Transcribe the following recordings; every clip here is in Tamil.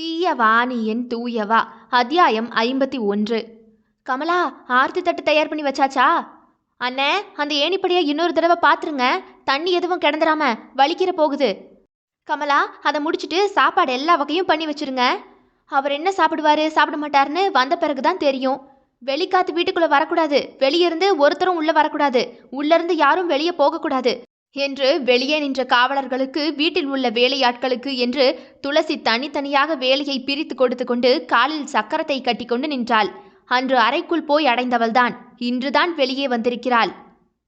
தீய வாணியன் தூயவா. அத்தியாயம் ஐம்பத்தி ஒன்று. கமலா ஆர்த்தி தட்டு தயார் பண்ணி வச்சாச்சா? அண்ணே அந்த ஏணிப்படியை இன்னொரு தடவை பார்த்துருங்க தண்ணி எதுவும் கிடந்துராம வலிக்கிற போகுது. கமலா அதை முடிச்சுட்டு சாப்பாடு எல்லா வகையும் பண்ணி வச்சிருங்க. அவர் என்ன சாப்பிடுவாரு சாப்பிட மாட்டாருன்னு வந்த பிறகு தான் தெரியும். வெளிக்காத்து வீட்டுக்குள்ளே வரக்கூடாது. வெளியே இருந்து ஒருத்தரும் உள்ளே வரக்கூடாது. உள்ளேருந்து யாரும் வெளியே போகக்கூடாது. என்று வெளியே நின்ற காவலர்களுக்கு வீட்டில் உள்ள வேலையாட்களுக்கு என்று துளசி தனித்தனியாக வேலையை பிரித்து கொடுத்து கொண்டு காலில் சக்கரத்தை கட்டிக்கொண்டு நின்றாள். அன்று அறைக்குள் போய் அடைந்தவள்தான். இன்றுதான் வெளியே வந்திருக்கிறாள்.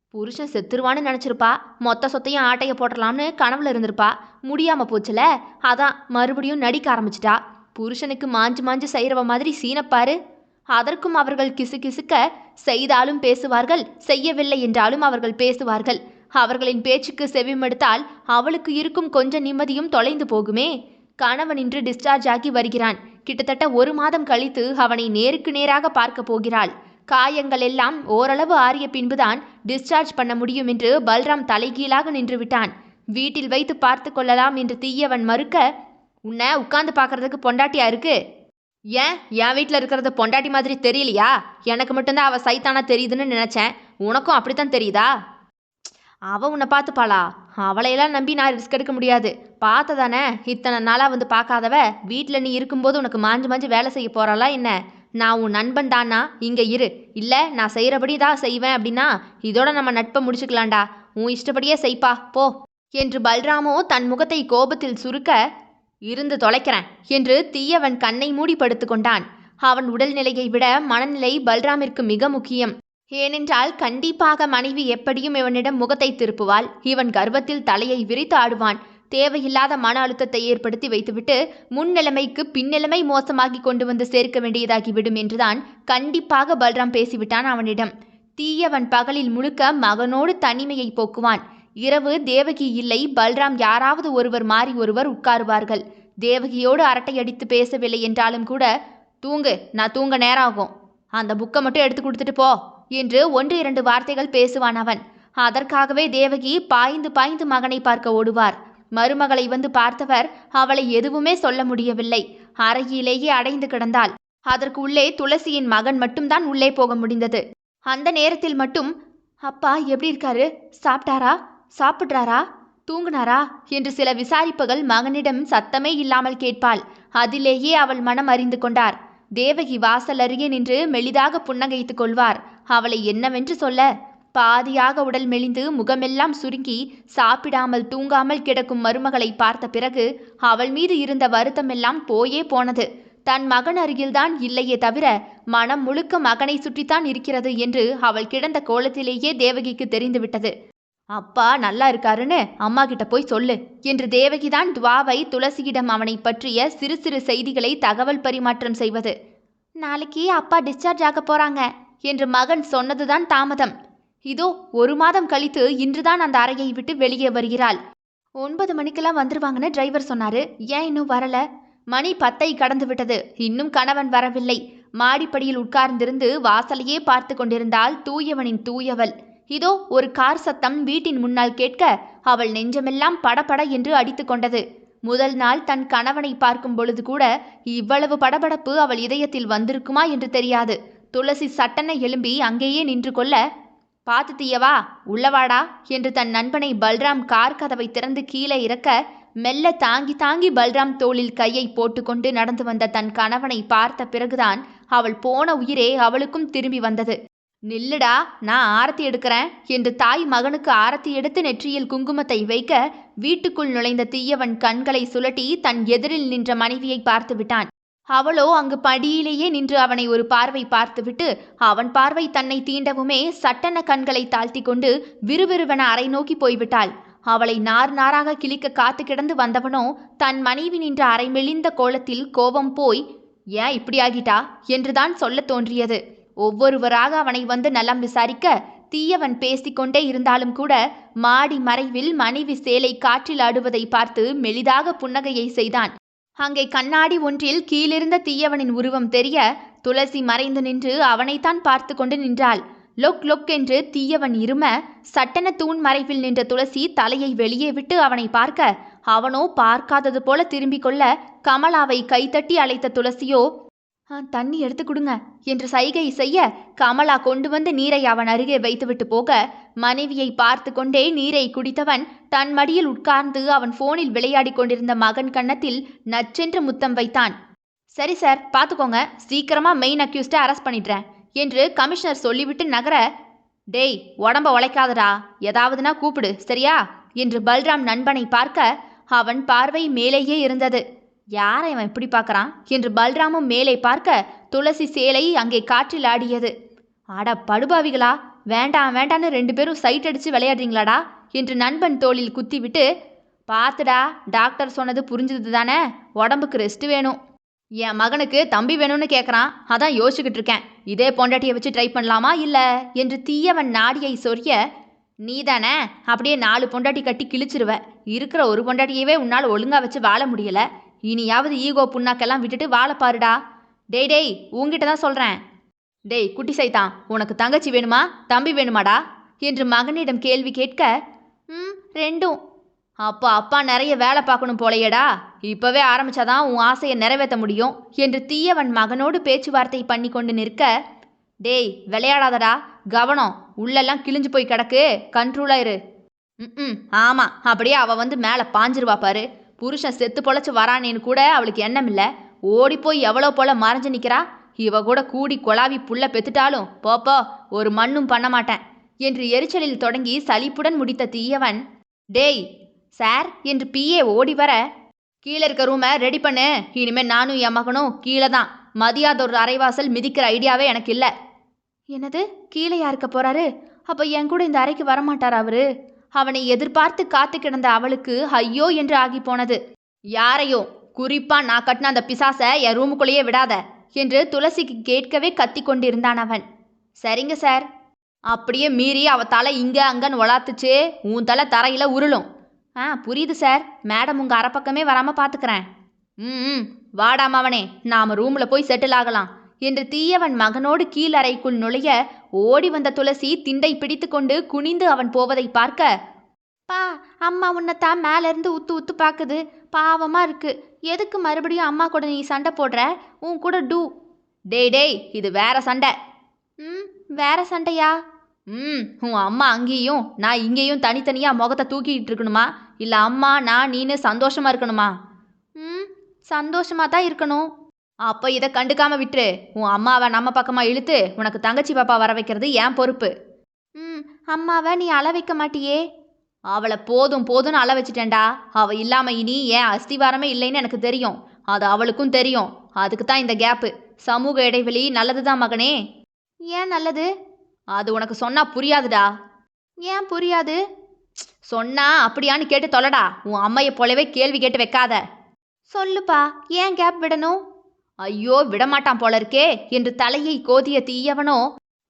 புருஷன் செத்துருவான்னு நினச்சிருப்பா. மொத்த சொத்தையும் ஆட்டைய போட்டலாம்னு கனவுல இருந்திருப்பா. முடியாம போச்சுல? அதான் மறுபடியும் நடிக்க ஆரம்பிச்சிட்டா. புருஷனுக்கு மாஞ்சு மாஞ்சு செய்கிறவ மாதிரி சீனப்பாரு. அதற்கும் அவர்கள் கிசு கிசுக்க செய்தாலும் பேசுவார்கள் செய்யவில்லை என்றாலும் அவர்கள் பேசுவார்கள். அவர்களின் பேச்சுக்கு செவிமடுத்தால் அவளுக்கு இருக்கும் கொஞ்ச நிம்மதியும் தொலைந்து போகுமே. கணவன் இன்று டிஸ்சார்ஜ் ஆகி வருகிறான். கிட்டத்தட்ட ஒரு மாதம் கழித்து அவனை நேருக்கு நேராக பார்க்க போகிறாள். காயங்கள் எல்லாம் ஓரளவு ஆறிய பின்புதான் டிஸ்சார்ஜ் பண்ண முடியும் என்று பல்ராம் தலைகீழாக நின்று விட்டான் வீட்டில் வைத்து பார்த்து கொள்ளலாம் என்று தீயவன் மறுக்க உன்னை உட்கார்ந்து பார்க்கறதுக்கு பொண்டாட்டியா இருக்கு? ஏன்? என் வீட்டில் இருக்கிறது பொண்டாட்டி மாதிரி தெரியலையா? எனக்கு மட்டும்தான் அவள் சைத்தானா தெரியுதுன்னு நினச்சேன். உனக்கும் அப்படித்தான் தெரியுதா? அவ உன்னை பார்த்துப்பாளா? அவளையெல்லாம் நம்பி நான் ரிஸ்க் எடுக்க முடியாது. பார்த்ததானே? இத்தனை நாளாக வந்து பார்க்காதவ வீட்டில் நீ இருக்கும்போது உனக்கு மாஞ்சு மாஞ்சு வேலை செய்ய போகிறாளா என்ன? நான் உன் நண்பன் தானா? இங்கே இரு. இல்லை நான் செய்கிறபடி தான் செய்வேன் அப்படின்னா இதோட நம்ம நட்பை முடிச்சுக்கலாம்டா. உன் இஷ்டப்படியே செய்ப்பா. போ. என்று பல்ராமோ தன் முகத்தை கோபத்தில் சுருக்க இருந்து தொலைக்கிறேன் என்று தீயவன் கண்ணை மூடி படுத்து கொண்டான். அவன் உடல்நிலையை விட மனநிலை பல்ராமிற்கு மிக முக்கியம். ஏனென்றால் கண்டிப்பாக மனைவி எப்படியும் இவனிடம் முகத்தை திருப்புவாள். இவன் கர்வத்தில் தலையை விரித்து ஆடுவான். தேவையில்லாத மன அழுத்தத்தை ஏற்படுத்தி வைத்துவிட்டு முன்னிலைமைக்கு பின்னிலைமை மோசமாகி கொண்டு வந்து சேர்க்க வேண்டியதாகிவிடும் என்றுதான் கண்டிப்பாக பல்ராம் பேசிவிட்டான் அவனிடம். தீயவன் பகலில் முழுக்க மகனோடு தனிமையை போக்குவான். இரவு தேவகி இல்லை பல்ராம் யாராவது ஒருவர் மாறி ஒருவர் உட்காருவார்கள். தேவகியோடு அரட்டையடித்து பேசவில்லை என்றாலும் கூட தூங்கு நான் தூங்க நேரம் ஆகும் அந்த புக்கை மட்டும் எடுத்து கொடுத்துட்டு போ. என்று ஒன்று இரண்டு வார்த்தைகள் பேசுவான் அவன். அதற்காகவே தேவகி பாய்ந்து பாய்ந்து மகனை பார்க்க ஓடுவார். மருமகளை வந்து பார்த்தவர் அவளை எதுவுமே சொல்ல முடியவில்லை. அறையிலேயே அடைந்து கிடந்தாள். அதற்கு உள்ளே துளசியின் மகன் மட்டும்தான் உள்ளே போக முடிந்தது. அந்த நேரத்தில் மட்டும் அப்பா எப்படி இருக்காரு? சாப்பிட்டாரா? சாப்பிட்றாரா? தூங்குனாரா? என்று சில விசாரிப்புகள் மகனிடம் சத்தமே இல்லாமல் கேட்பாள். அதிலேயே அவள் மனம் அறிந்து கொண்டார். தேவகி வாசல் அருகே நின்று மெளிதாக புன்னகைத்துக் கொள்வார். அவளை என்னவென்று சொல்ல? பாதியாக உடல் மெலிந்து முகமெல்லாம் சுருங்கி சாப்பிடாமல் தூங்காமல் கிடக்கும் மருமகளை பார்த்த பிறகு அவள் மீது இருந்த வருத்தமெல்லாம் போயே போனது. தன் மகன் அருகில்தான் இல்லையே தவிர மனம் முழுக்க மகனை சுற்றித்தான் இருக்கிறது என்று அவள் கிடந்த கோலத்திலேயே தேவகிக்கு தெரிந்துவிட்டது. அப்பா நல்லா இருக்காருன்னு அம்மா கிட்ட போய் சொல்லு என்று தேவகிதான் துவாவை துளசியிடம் அவனை பற்றிய சிறு சிறு செய்திகளை தகவல் பரிமாற்றம் செய்வது. நாளைக்கு அப்பா டிஸ்சார்ஜ் ஆக போறாங்க. என்று மகன் சொன்னதுதான் தாமதம். இதோ ஒரு மாதம் கழித்து இன்றுதான் அந்த அறையை விட்டு வெளியே வருகிறாள். ஒன்பது மணிக்கெல்லாம் வந்துருவாங்கன்னு டிரைவர் சொன்னாரு. ஏன் இன்னும் வரல? மணி பத்தை கடந்து விட்டது. இன்னும் கணவன் வரவில்லை. மாடிப்படியில் உட்கார்ந்திருந்து வாசலையே பார்த்து கொண்டிருந்தாள் தூயவனின் தூயவள். இதோ ஒரு கார் சத்தம் வீட்டின் முன்னால் கேட்க அவள் நெஞ்சமெல்லாம் படபட என்று அடித்து கொண்டது. முதல் நாள் தன் கணவனை பார்க்கும் பொழுது கூட இவ்வளவு படபடப்பு அவள் இதயத்தில் வந்திருக்குமா என்று தெரியாது. துளசி சட்டென எழும்பி அங்கேயே நின்று கொள்ள பார்த்து தீயவா உள்ளவாடா என்று தன் நண்பனை பல்ராம் கார் கதவை திறந்து கீழே இறக்க மெல்ல தாங்கி தாங்கி பல்ராம் தோளில் கையை போட்டுக்கொண்டு நடந்து வந்த தன் கணவனை பார்த்த பிறகுதான் அவள் போன உயிரே அவளுக்கும் திரும்பி வந்தது. நில்லுடா நான் ஆரத்தி எடுக்கிறேன் என்று தாய் மகனுக்கு ஆரத்தி எடுத்து நெற்றியில் குங்குமத்தை வைக்க வீட்டுக்குள் நுழைந்த தீயவன் கண்களை சுழட்டி தன் எதிரில் நின்ற மனைவியை பார்த்து விட்டான். அவளோ அங்கு படியிலேயே நின்று அவனை ஒரு பார்வை பார்த்துவிட்டு அவன் பார்வை தன்னை தீண்டவுமே சட்டென கண்களை தாழ்த்தி கொண்டு விறுவிறுவென அறை நோக்கி போய்விட்டாள். அவளை நார் நாராக கிழிக்க காத்து கிடந்து வந்தவனோ தன் மனைவி நின்ற அரை மெலிந்த கோலத்தில் கோபம் போய் ஏன் இப்படி ஆகிட்டா? என்றுதான் சொல்லத் தோன்றியது. ஒவ்வொருவராக அவனை வந்து நலம் விசாரிக்க தீயவன் பேசிக்கொண்டே இருந்தாலும் கூட மாடி மறைவில் மனைவி சேலை காற்றில் ஆடுவதை பார்த்து மெலிதாக புன்னகையை செய்தான். அங்கே கண்ணாடி ஒன்றில் கீழிருந்த தீயவனின் உருவம் தெரிய துளசி மறைந்து நின்று அவனைத்தான் பார்த்து கொண்டு நின்றாள். லொக் லொக் என்று தீயவன் இரும சட்டென தூண் மறைவில் நின்ற துளசி தலையை வெளியே விட்டு அவனை பார்க்க அவனோ பார்க்காதது போல திரும்பிக் கொள்ள கமலாவை கைத்தட்டி அழைத்த துளசியோ தண்ணி எடுத்து கொடுங்க. என்று சைகை செய்ய கமலா கொண்டு வந்து நீரை அவன் அருகே வைத்துவிட்டு போக மனைவியை பார்த்து கொண்டே நீரை குடித்தவன் தன் மடியில் உட்கார்ந்து அவன் போனில் விளையாடிக் கொண்டிருந்த மகன் கன்னத்தில் நச்சென்று முத்தம் வைத்தான். சரி சார் பார்த்துக்கோங்க. சீக்கிரமா மெயின் அக்யூஸ்டை அரெஸ்ட் பண்ணிடுறேன். என்று கமிஷனர் சொல்லிவிட்டு நகர டேய் உடம்ப உழைக்காதடா. ஏதாவதுனா கூப்பிடு சரியா? என்று பல்ராம் நண்பனை பார்க்க அவன் பார்வை மேலேயே இருந்தது. யாரை அவன் இப்படி பார்க்கறான்? என்று பல்ராமும் மேலே பார்க்க துளசி சேலை அங்கே காற்றில் ஆடியது. ஆட படுபாவிகளா வேண்டாம் வேண்டான்னு ரெண்டு பேரும் சைட் அடிச்சு விளையாடுறீங்களாடா? என்று நண்பன் தோளில் குத்திவிட்டு பார்த்துடா டாக்டர் சொன்னது புரிஞ்சது தானே உடம்புக்கு ரெஸ்ட் வேணும். என் மகனுக்கு தம்பி வேணும்னு கேட்குறான் அதான் யோசிச்சுக்கிட்டு இருக்கேன். இதே பொண்டாட்டியை வச்சு ட்ரை பண்ணலாமா இல்லை? என்று தீயவன் நாடியை சொரிய நீ தானே அப்படியே நாலு பொண்டாட்டி கட்டி கிழிச்சிருவ. இருக்கிற ஒரு பொண்டாட்டியவே உன்னால் ஒழுங்காக வச்சு வாழ முடியல. இனியாவது ஈகோ புண்ணாக்கெல்லாம் விட்டுட்டு வாழ பாருடா. டேய் டேய் உங்ககிட்ட தான் சொல்கிறேன் டேய் குட்டி சைத்தான் உனக்கு தங்கச்சி வேணுமா? தம்பி வேணுமாடா? என்று மகனிடம் கேள்வி கேட்க ம் ரெண்டும். அப்போ அப்பா நிறைய வேலை பார்க்கணும் போலையேடா. இப்போவே ஆரம்பிச்சாதான் உன் ஆசையை நிறைவேற்ற முடியும் என்று தீயவன் மகனோடு பேச்சுவார்த்தை பண்ணி கொண்டு நிற்க டேய் விளையாடாதடா. கவனம். உள்ளெல்லாம் கிழிஞ்சு போய் கிடக்கு. கண்ட்ரோலா இரு. ம் ஆமாம் அப்படியே அவள் வந்து மேலே பாஞ்சிருவா பாரு. புருஷன் செத்து பொழைச்சி வரானேன்னு கூட அவளுக்கு எண்ணம் இல்லை ஓடி போய் எவ்வளோ போல மறைஞ்சு நிற்கிறா இவ கூட கூடி கொலாவி புள்ள பெத்துட்டாலும் போப்போ ஒரு மண்ணும் பண்ண மாட்டேன் என்று எரிச்சலில் தொடங்கி சலிப்புடன் முடித்த தீயவன் டேய் சார் என்று பிஏ ஓடி வர கீழே இருக்க ரூமை ரெடி பண்ணு. இனிமேல் நானும் என் மகனும் கீழே தான். மதியாத ஒரு அரைவாசல் மிதிக்கிற ஐடியாவே எனக்கு இல்லை. என்னது? கீழே யாருக்க போறாரு? அப்போ என் கூட இந்த அறைக்கு வரமாட்டார் அவரு? அவனை எதிர்பார்த்து காத்து கிடந்த அவளுக்கு ஐயோ என்று ஆகி போனது. யாரையோ? குறிப்பா நான் கட்டின அந்த பிசாசை என் ரூமுக்குள்ளேயே விடாத என்று துளசிக்கு கேட்கவே கத்தி கொண்டிருந்தான் அவன். சரிங்க சார். அப்படியே மீறி அவ தலை இங்க அங்கன்னு ஒளாத்துச்சே உன் தலை தரையில உருளும். ஆ புரியுது சார். மேடம் உங்க அரைப்பக்கமே வராம பாத்துக்கிறேன். ம் ம். நாம ரூம்ல போய் செட்டில் ஆகலாம் என்று தீயவன் மகனோடு கீழறைக்குள் நுழைய ஓடி வந்த துளசி திண்டை பிடித்துக்கொண்டு குனிந்து அவன் போவதை பார்க்க பா அம்மா உன்னைத்தான் மேல இருந்து உத்து உத்து பாக்குது. பாவமா இருக்கு. எதுக்கு மறுபடியும் அம்மா கூட நீ சண்டை போடுற? உன் கூட டூ. டேய் டேய் இது வேற சண்டை. ம் வேற சண்டையா? ம் உன் அம்மா அங்கேயும் நான் இங்கேயும் தனித்தனியாக முகத்தை தூக்கிட்டு இருக்கணுமா? இல்லை அம்மா நான் நீனு சந்தோஷமா இருக்கணுமா? ம் சந்தோஷமா தான் இருக்கணும். அப்போ இதை கண்டுக்காம விட்டுரு. உன் அம்மாவை நம்ம பக்கமாக இழுத்து உனக்கு தங்கச்சி பாப்பா வர வைக்கிறது ஏன் பொறுப்பு. ம் அம்மாவை நீ அள வைக்க மாட்டியே. அவளை போதும் போதும்னு அள வச்சிட்டேன்டா. அவ இல்லாம இனி ஏன் அஸ்திவாரமே இல்லைன்னு எனக்கு தெரியும். அது அவளுக்கும் தெரியும். அதுக்கு தான் இந்த கேப்பு சமூக இடைவெளி நல்லதுதான் மகனே. ஏன் நல்லது? அது உனக்கு சொன்னா புரியாதுடா. ஏன் புரியாது? சொன்னா அப்படியான்னு கேட்டு தொலைடா. உன் அம்மையை போலவே கேள்வி கேட்டு வைக்காத. சொல்லுப்பா ஏன் கேப் விடணும்? ஐயோ விடமாட்டான் போல இருக்கே என்று தலையை கோதிய தீயவனோ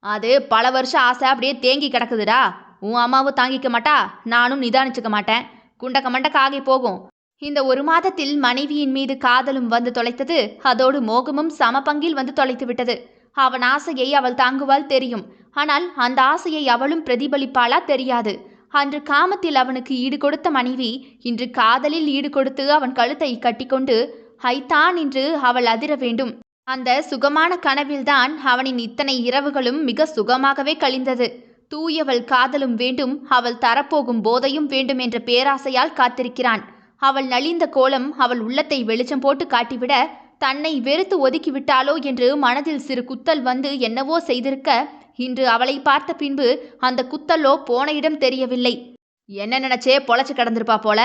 அது பல வருஷம் ஆசை அப்படியே தேங்கி கிடக்குதுடா. உன் அம்மாவும் தாங்கிக்க மாட்டா? நானும் நிதானிச்சுக்க மாட்டேன். குண்டக்க மண்டக்க ஆகி போகும். இந்த ஒரு மாதத்தில் மனைவியின் மீது காதலும் வந்து தொலைத்தது அதோடு மோகமும் சமபங்கில் வந்து தொலைத்து விட்டது. அவன் ஆசையை அவள் தாங்குவாள் தெரியும். ஆனால் அந்த ஆசையை அவளும் பிரதிபலிப்பாளா தெரியாது. அன்று காமத்தில் அவனுக்கு ஈடு கொடுத்த மனைவி இன்று காதலில் ஈடு கொடுத்து அவன் கழுத்தை கட்டிக்கொண்டு ஐத்தான் என்று அவள் அதிர வேண்டும். அந்த சுகமான கனவில்தான் அவனின் இத்தனை இரவுகளும் மிக சுகமாகவே கழிந்தது. தூயவள் காதலும் வேண்டும் அவள் தரப்போகும் போதையும் வேண்டும் என்ற பேராசையால் காத்திருக்கிறான். அவள் நலிந்த கோலம் அவள் உள்ளத்தை வெளிச்சம் போட்டு காட்டிவிட தன்னை வெறுத்து ஒதுக்கிவிட்டாளோ என்று மனதில் சிறு குத்தல் வந்து என்னவோ செய்திருக்க இன்று அவளை பார்த்த பின்பு அந்த குத்தலோ போன இடம் தெரியவில்லை. என்ன நினைச்சே பொழைச்சு கிடந்திருப்பா போல?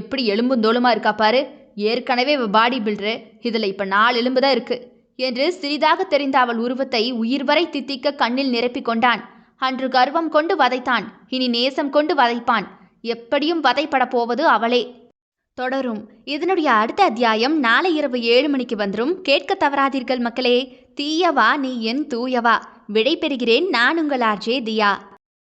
எப்படி எலும்புந்தோலுமா இருக்கா பாரு? ஏற்கனவே இவ பாடி பில்டரு இதில் இப்போ நாலு எலும்பு தான் இருக்கு என்று சிறிதாக தெரிந்த அவள் உருவத்தை உயிர் வரை தித்திக்க கண்ணில் நிரப்பிக் கொண்டான். அன்று கர்வம் கொண்டு வதைத்தான் இனி நேசம் கொண்டு வதைப்பான். எப்படியும் வதைப்பட போவது அவளே. தொடரும். இதனுடைய அடுத்த அத்தியாயம் நாளை இரவு ஏழு மணிக்கு வந்துரும். கேட்க தவறாதீர்கள் மக்களே. தீயவா நீ என் தூயவா. விடை பெறுகிறேன் நான் உங்கள் ஆர்ஜே தியா.